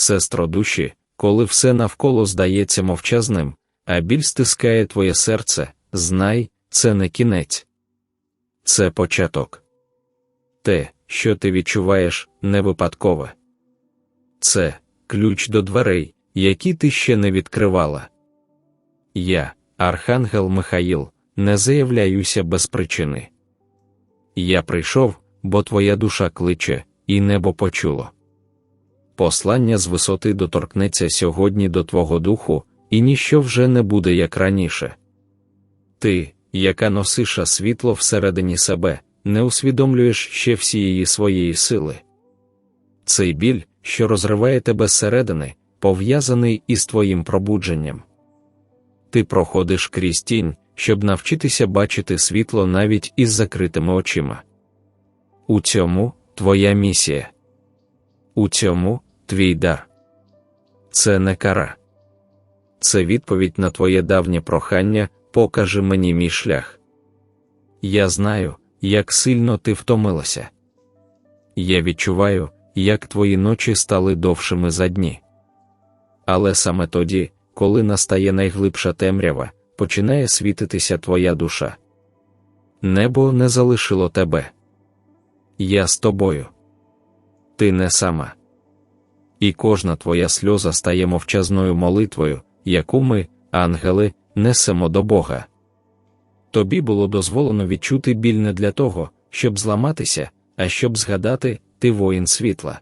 сестро душі, коли все навколо здається мовчазним, а біль стискає твоє серце, знай, це не кінець. Це початок. Те, що ти відчуваєш, не випадкове. Це ключ до дверей, які ти ще не відкривала. Я, Архангел Михаїл, не заявляюся без причини. Я прийшов, бо твоя душа кличе, і небо почуло. Послання з висоти доторкнеться сьогодні до твого духу, і ніщо вже не буде як раніше. Ти, яка носиша світло всередині себе, не усвідомлюєш ще всієї своєї сили. Цей біль, що розриває тебе зсередини, пов'язаний із твоїм пробудженням. Ти проходиш крізь тінь, щоб навчитися бачити світло навіть із закритими очима. У цьому твоя місія. У цьому твій дар. Це не кара. Це відповідь на твоє давнє прохання, покажи мені мій шлях. Я знаю, як сильно ти втомилася. Я відчуваю, як твої ночі стали довшими за дні. Але саме тоді, коли настає найглибша темрява, починає світитися твоя душа. Небо не залишило тебе. Я з тобою. Ти не сама. І кожна твоя сльоза стає мовчазною молитвою, яку ми, ангели, несемо до Бога. Тобі було дозволено відчути біль не для того, щоб зламатися, а щоб згадати, ти воїн світла.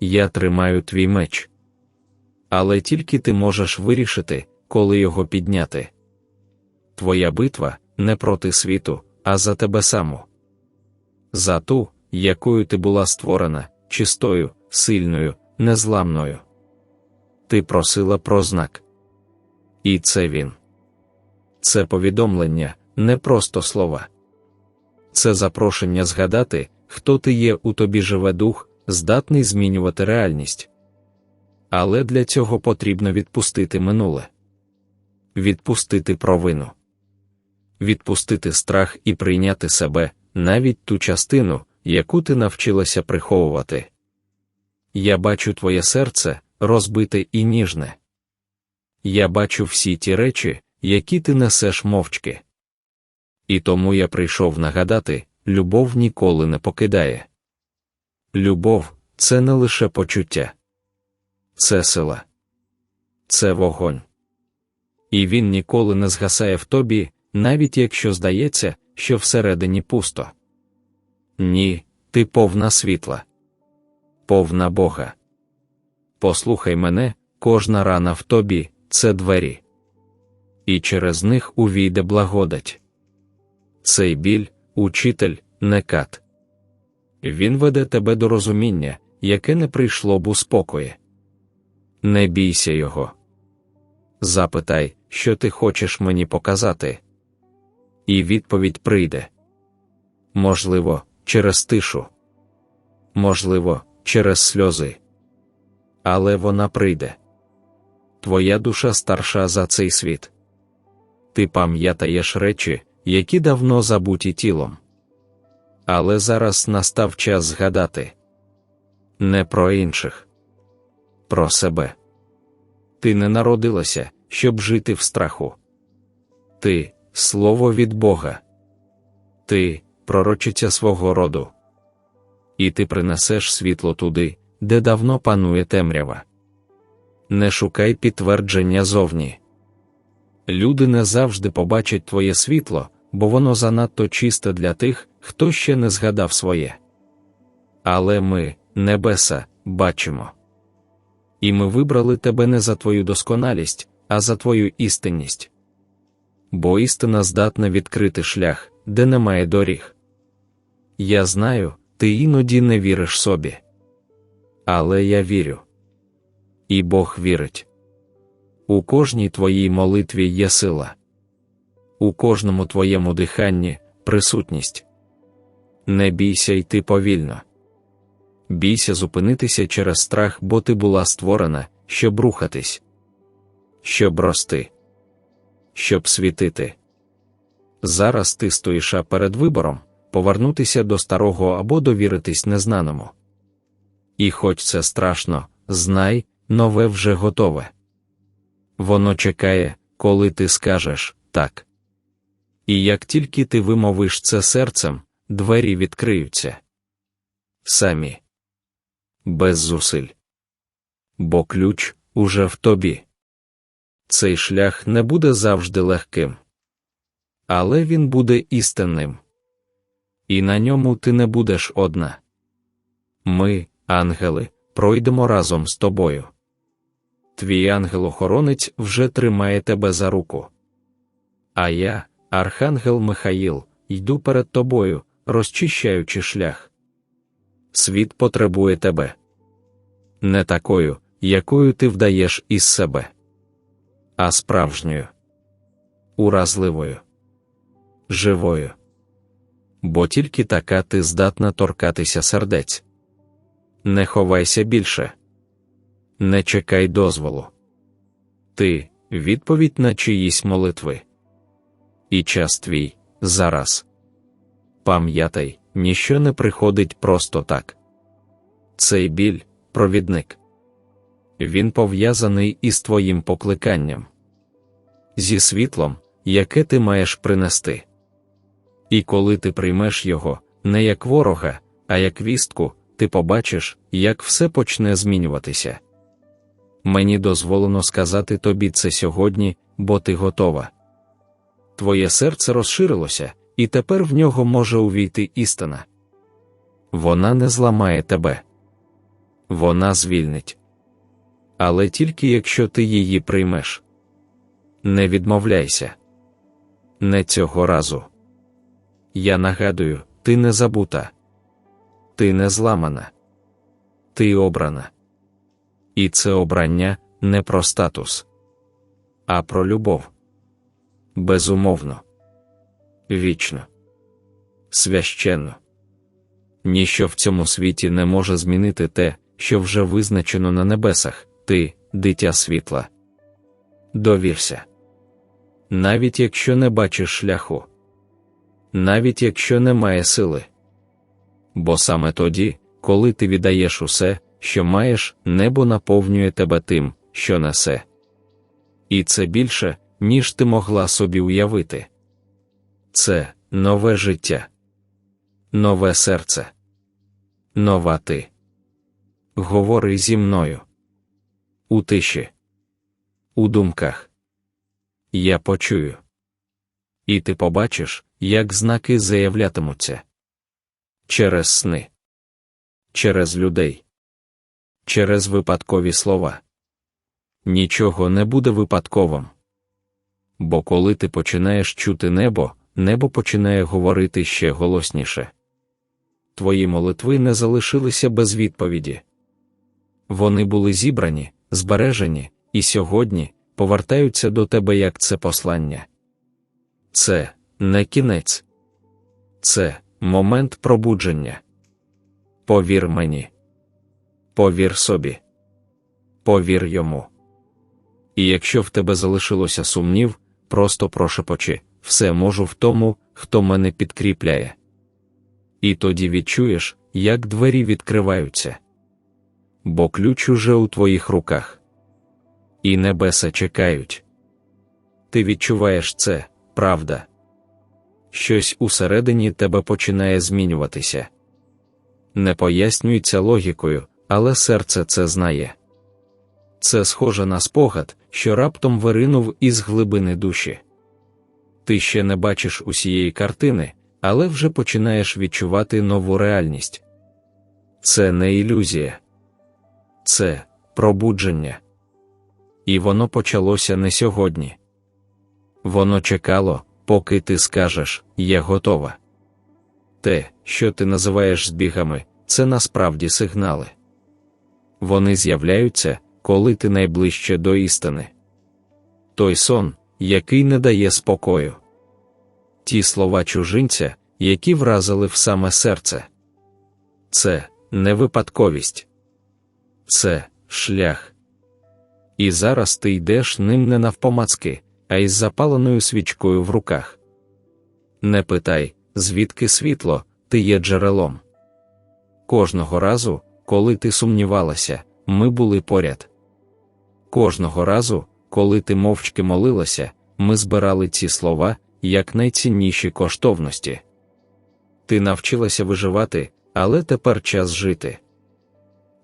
Я тримаю твій меч. Але тільки ти можеш вирішити, коли його підняти. Твоя битва не проти світу, а за тебе саму. За ту, якою ти була створена, чистою, сильною, незламною. Ти просила про знак. І це він. Це повідомлення, не просто слова. Це запрошення згадати, хто ти є, у тобі живе дух, здатний змінювати реальність. Але для цього потрібно відпустити минуле, відпустити провину, відпустити страх і прийняти себе, навіть ту частину, яку ти навчилася приховувати. Я бачу твоє серце, розбите і ніжне. Я бачу всі ті речі, які ти несеш мовчки. І тому я прийшов нагадати любов ніколи не покидає. Любов це не лише почуття, це сила, це вогонь. І він ніколи не згасає в тобі, навіть якщо здається, що всередині пусто. Ні, ти повна світла, повна Бога. Послухай мене, кожна рана в тобі це двері, і через них увійде благодать. Цей біль, учитель, не кат. Він веде тебе до розуміння, яке не прийшло б у спокої. Не бійся його. Запитай, що ти хочеш мені показати. І відповідь прийде. Можливо, через тишу. Можливо, через сльози. Але вона прийде. Твоя душа старша за цей світ. Ти пам'ятаєш речі, які давно забуті тілом. Але зараз настав час згадати не про інших, про себе. Ти не народилася, щоб жити в страху. Ти слово від Бога, ти пророчиця свого роду. І ти принесеш світло туди, де давно панує темрява. Не шукай підтвердження зовні. Люди не завжди побачать твоє світло, бо воно занадто чисте для тих, хто ще не згадав своє. Але ми, небеса, бачимо. І ми вибрали тебе не за твою досконалість, а за твою істинність. Бо істина здатна відкрити шлях, де немає доріг. Я знаю, ти іноді не віриш собі. Але я вірю. І Бог вірить. У кожній твоїй молитві є сила, у кожному твоєму диханні присутність. Не бійся йти повільно. Бійся зупинитися через страх, бо ти була створена, щоб рухатись, щоб рости, щоб світити. Зараз ти стоїш перед вибором повернутися до старого або довіритись незнаному. І хоч це страшно, знай, нове вже готове. Воно чекає, коли ти скажеш так. І як тільки ти вимовиш це серцем, двері відкриються. Самі. Без зусиль. Бо ключ уже в тобі. Цей шлях не буде завжди легким. Але він буде істинним. І на ньому ти не будеш одна. Ми, ангели, пройдемо разом з тобою. Твій ангел-охоронець вже тримає тебе за руку. А я, Архангел Михаїл, йду перед тобою, розчищаючи шлях. Світ потребує тебе. Не такою, якою ти вдаєш із себе, а справжньою, уразливою, живою. Бо тільки така ти здатна торкатися сердець. Не ховайся більше, не чекай дозволу. Ти відповідь на чиїсь молитви. І час твій зараз. Пам'ятай, ніщо не приходить просто так. Цей біль провідник. Він пов'язаний із твоїм покликанням, зі світлом, яке ти маєш принести. І коли ти приймеш його, не як ворога, а як вістку, ти побачиш, як все почне змінюватися. Мені дозволено сказати тобі це сьогодні, бо ти готова. Твоє серце розширилося, і тепер в нього може увійти істина. Вона не зламає тебе, вона звільнить. Але тільки якщо ти її приймеш. Не відмовляйся. Не цього разу. Я нагадую, ти не забута, ти не зламана, ти обрана. І це обрання не про статус, а про любов. Безумовно, вічно, священно. Ніщо в цьому світі не може змінити те, що вже визначено на небесах, ти, дитя світла. Довірся. Навіть якщо не бачиш шляху, навіть якщо немає сили. Бо саме тоді, коли ти віддаєш усе, що маєш, небо наповнює тебе тим, що несе. І це більше, ніж ти могла собі уявити. Це нове життя, нове серце, нова ти. Говори зі мною. У тиші, у думках. Я почую. І ти побачиш, як знаки заявлятимуться через сни, через людей, через випадкові слова. Нічого не буде випадковим. Бо коли ти починаєш чути небо, небо починає говорити ще голосніше. Твої молитви не залишилися без відповіді. Вони були зібрані, збережені, і сьогодні повертаються до тебе як це послання. Це не кінець, це момент пробудження. Повір мені, повір собі, повір йому. І якщо в тебе залишилося сумнів, просто прошепочи, все можу в тому, хто мене підкріпляє. І тоді відчуєш, як двері відкриваються. Бо ключ уже у твоїх руках. І небеса чекають. Ти відчуваєш це, правда. Щось усередині тебе починає змінюватися. Не пояснюється логікою, але серце це знає. Це схоже на спогад, що раптом виринув із глибини душі. Ти ще не бачиш усієї картини, але вже починаєш відчувати нову реальність. Це не ілюзія, це пробудження. І воно почалося не сьогодні. Воно чекало, поки ти скажеш Я готова. Те, що ти називаєш збігами, це насправді сигнали. Вони з'являються, коли ти найближче до істини. Той сон, який не дає спокою. Ті слова чужинця, які вразили в саме серце. Це не випадковість, це шлях. І зараз ти йдеш ним не навпомацки, а із запаленою свічкою в руках. Не питай, звідки світло, ти є джерелом. Кожного разу, коли ти сумнівалася, ми були поряд. Кожного разу, коли ти мовчки молилася, ми збирали ці слова як найцінніші коштовності. Ти навчилася виживати, але тепер час жити.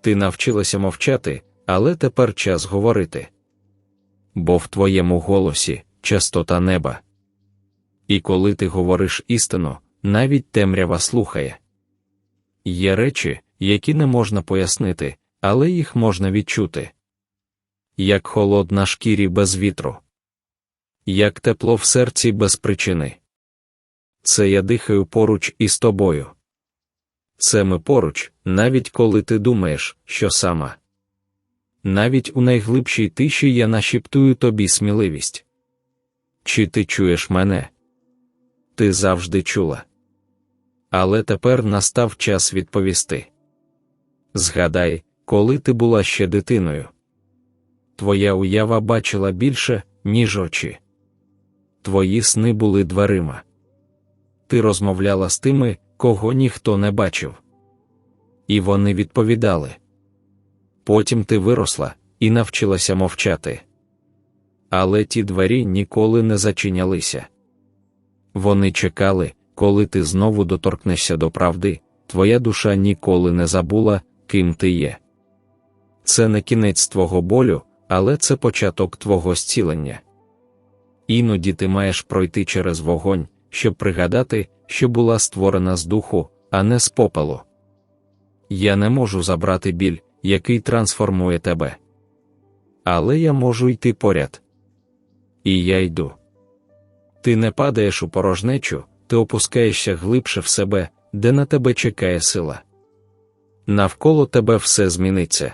Ти навчилася мовчати, але тепер час говорити. Бо в твоєму голосі частота неба. І коли ти говориш істину, навіть темрява слухає. Є речі, які не можна пояснити, але їх можна відчути. Як холод на шкірі без вітру, як тепло в серці без причини. Це я дихаю поруч із тобою. Це ми поруч, навіть коли ти думаєш, що сама. Навіть у найглибшій тиші я нашіптую тобі сміливість. Чи ти чуєш мене? Ти завжди чула. Але тепер настав час відповісти. Згадай, коли ти була ще дитиною. Твоя уява бачила більше, ніж очі. Твої сни були дверима. Ти розмовляла з тими, кого ніхто не бачив. І вони відповідали. Потім ти виросла і навчилася мовчати. Але ті двері ніколи не зачинялися. Вони чекали, коли ти знову доторкнешся до правди, твоя душа ніколи не забула, ким ти є. Це не кінець твого болю, але це початок твого зцілення. Іноді ти маєш пройти через вогонь, щоб пригадати, що була створена з духу, а не з попелу. Я не можу забрати біль, який трансформує тебе. Але я можу йти поряд. І я йду. Ти не падаєш у порожнечу, ти опускаєшся глибше в себе, де на тебе чекає сила. Навколо тебе все зміниться.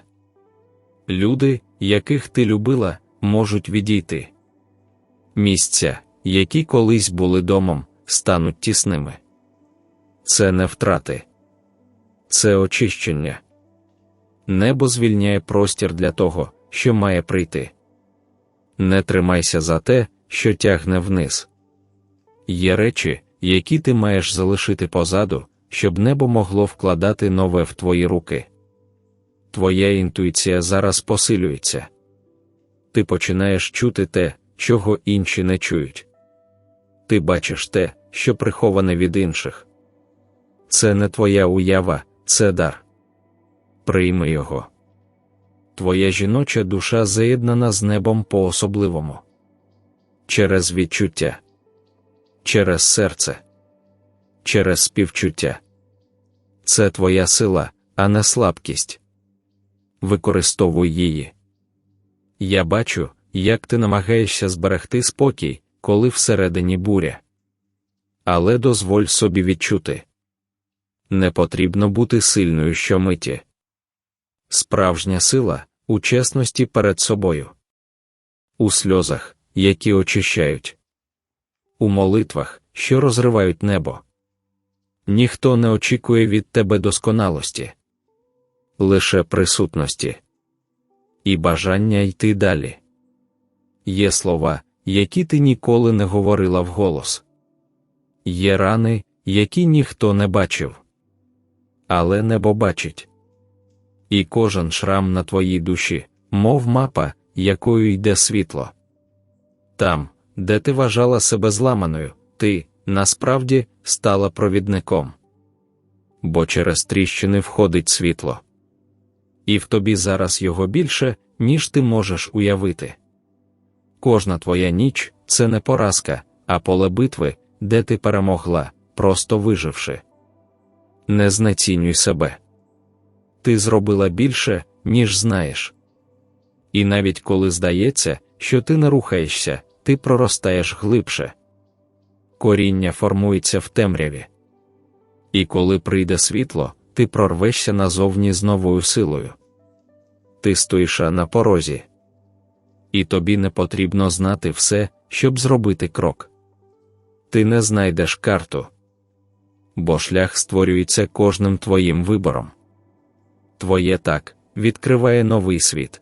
Люди, яких ти любила, можуть відійти. Місця, які колись були домом, стануть тісними. Це не втрати, це очищення. Небо звільняє простір для того, що має прийти. Не тримайся за те, що тягне вниз. Є речі, які ти маєш залишити позаду, щоб небо могло вкладати нове в твої руки. Твоя інтуїція зараз посилюється. Ти починаєш чути те, чого інші не чують. Ти бачиш те, що приховане від інших. Це не твоя уява, це дар. Прийми його. Твоя жіноча душа заєднана з небом по особливому. Через відчуття, через серце, через співчуття. Це твоя сила, а не слабкість. Використовуй її. Я бачу, як ти намагаєшся зберегти спокій, коли всередині буря. Але дозволь собі відчути не потрібно бути сильною щомиті. Справжня сила у чесності перед собою, у сльозах, які очищають, у молитвах, що розривають небо. Ніхто не очікує від тебе досконалості, лише присутності і бажання йти далі. Є слова, які ти ніколи не говорила вголос. Є рани, які ніхто не бачив. Але небо бачить. І кожен шрам на твоїй душі, мов мапа, якою йде світло. Там, де ти вважала себе зламаною, ти, насправді, стала провідником. Бо через тріщини входить світло. І в тобі зараз його більше, ніж ти можеш уявити. Кожна твоя ніч це не поразка, а поле битви, де ти перемогла, просто виживши. Не знецінюй себе. Ти зробила більше, ніж знаєш. І навіть коли здається, що ти не рухаєшся, ти проростаєш глибше. Коріння формується в темряві. І коли прийде світло, ти прорвешся назовні з новою силою. Ти стоїш на порозі і тобі не потрібно знати все, щоб зробити крок. Ти не знайдеш карту, бо шлях створюється кожним твоїм вибором. Твоє так відкриває новий світ.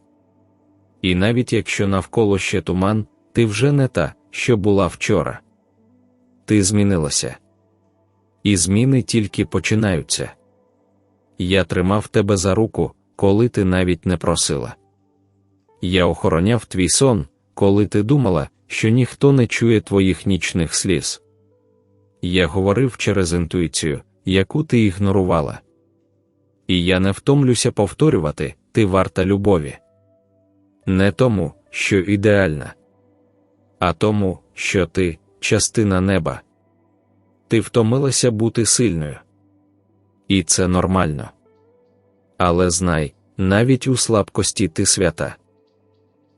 І навіть якщо навколо ще туман, ти вже не та, що була вчора. Ти змінилася. І зміни тільки починаються. Я тримав тебе за руку, коли ти навіть не просила. Я охороняв твій сон, коли ти думала, що ніхто не чує твоїх нічних сліз. Я говорив через інтуїцію, яку ти ігнорувала. І я не втомлюся повторювати ти варта любові. Не тому, що ідеальна, а тому, що ти частина неба. Ти втомилася бути сильною. І це нормально. Але знай, навіть у слабкості ти свята.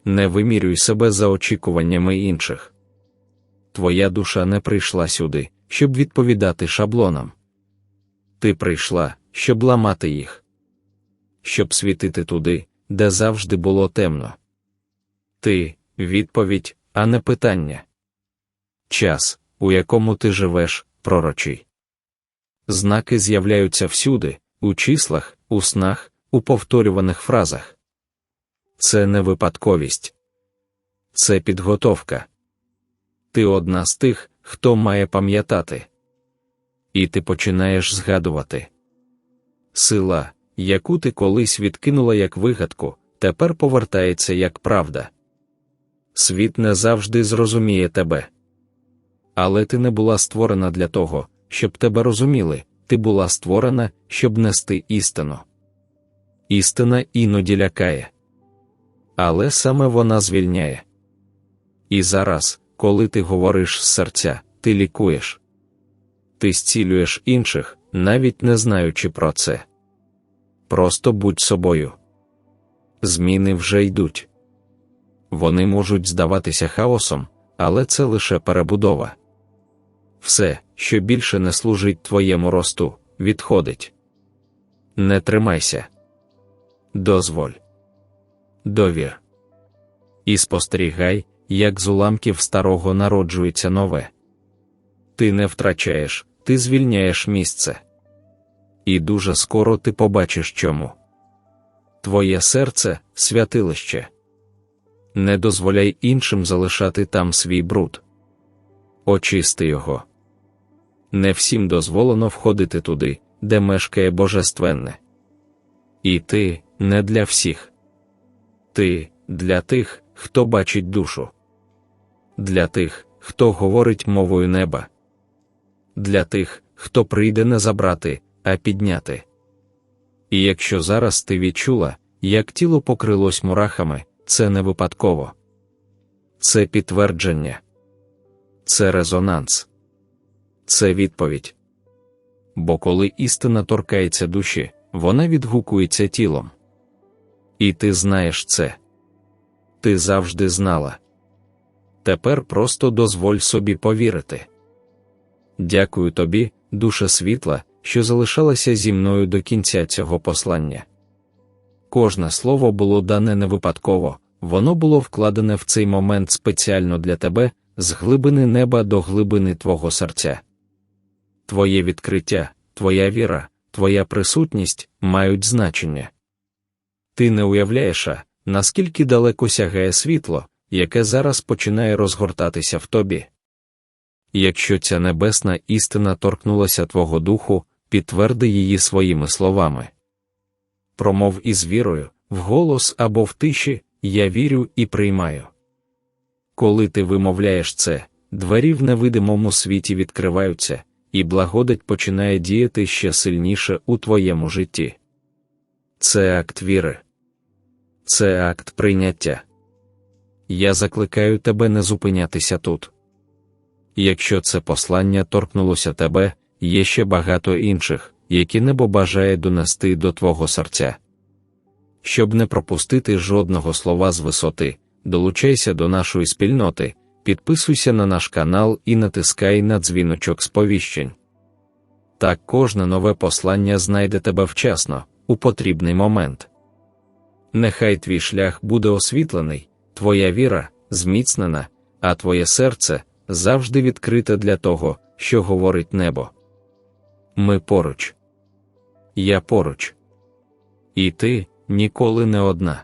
Не вимірюй себе за очікуваннями інших. Твоя душа не прийшла сюди, щоб відповідати шаблонам. Ти прийшла, щоб ламати їх, щоб світити туди, де завжди було темно. Ти відповідь, а не питання. Час, у якому ти живеш, пророчий. Знаки з'являються всюди, у числах, у снах, у повторюваних фразах. Це не випадковість, це підготовка. Ти одна з тих, хто має пам'ятати. І ти починаєш згадувати. Сила, яку ти колись відкинула як вигадку, тепер повертається як правда. Світ не завжди зрозуміє тебе. Але ти не була створена для того, щоб тебе розуміли, ти була створена, щоб нести істину. Істина іноді лякає. Але саме вона звільняє. І зараз, коли ти говориш з серця, ти лікуєш. Ти зцілюєш інших, навіть не знаючи про це. Просто будь собою. Зміни вже йдуть. Вони можуть здаватися хаосом, але це лише перебудова. Все, що більше не служить твоєму росту, відходить. Не тримайся. Дозволь. Довір. І спостерігай, як з уламків старого народжується нове. Ти не втрачаєш, ти звільняєш місце. І дуже скоро ти побачиш чому. Твоє серце святилище. Не дозволяй іншим залишати там свій бруд. Очисти його. Не всім дозволено входити туди, де мешкає Божественне. І ти не для всіх. Ти для тих, хто бачить душу, для тих, хто говорить мовою неба, для тих, хто прийде не забрати, а підняти. І якщо зараз ти відчула, як тіло покрилось мурахами, це не випадково, це підтвердження, це резонанс, це відповідь. Бо коли істина торкається душі, вона відгукується тілом. І ти знаєш це. Ти завжди знала. Тепер просто дозволь собі повірити. Дякую тобі, душа світла, що залишалася зі мною до кінця цього послання. Кожне слово було дане не випадково, воно було вкладене в цей момент спеціально для тебе, з глибини неба до глибини твого серця. Твоє відкриття, твоя віра, твоя присутність мають значення. Ти не уявляєш, наскільки далеко сягає світло, яке зараз починає розгортатися в тобі. Якщо ця небесна істина торкнулася твого духу, підтверди її своїми словами. Промов із вірою, вголос або в тиші, я вірю і приймаю. Коли ти вимовляєш це, двері в невидимому світі відкриваються, і благодать починає діяти ще сильніше у твоєму житті. Це акт віри, це акт прийняття. Я закликаю тебе не зупинятися тут. Якщо це послання торкнулося тебе, є ще багато інших, які небо бажає донести до твого серця. Щоб не пропустити жодного слова з висоти, долучайся до нашої спільноти, підписуйся на наш канал і натискай на дзвіночок сповіщень. Так кожне нове послання знайде тебе вчасно, у потрібний момент. Нехай твій шлях буде освітлений, твоя віра зміцнена, а твоє серце завжди відкрита для того, що говорить небо. Ми поруч. Я поруч. І ти ніколи не одна.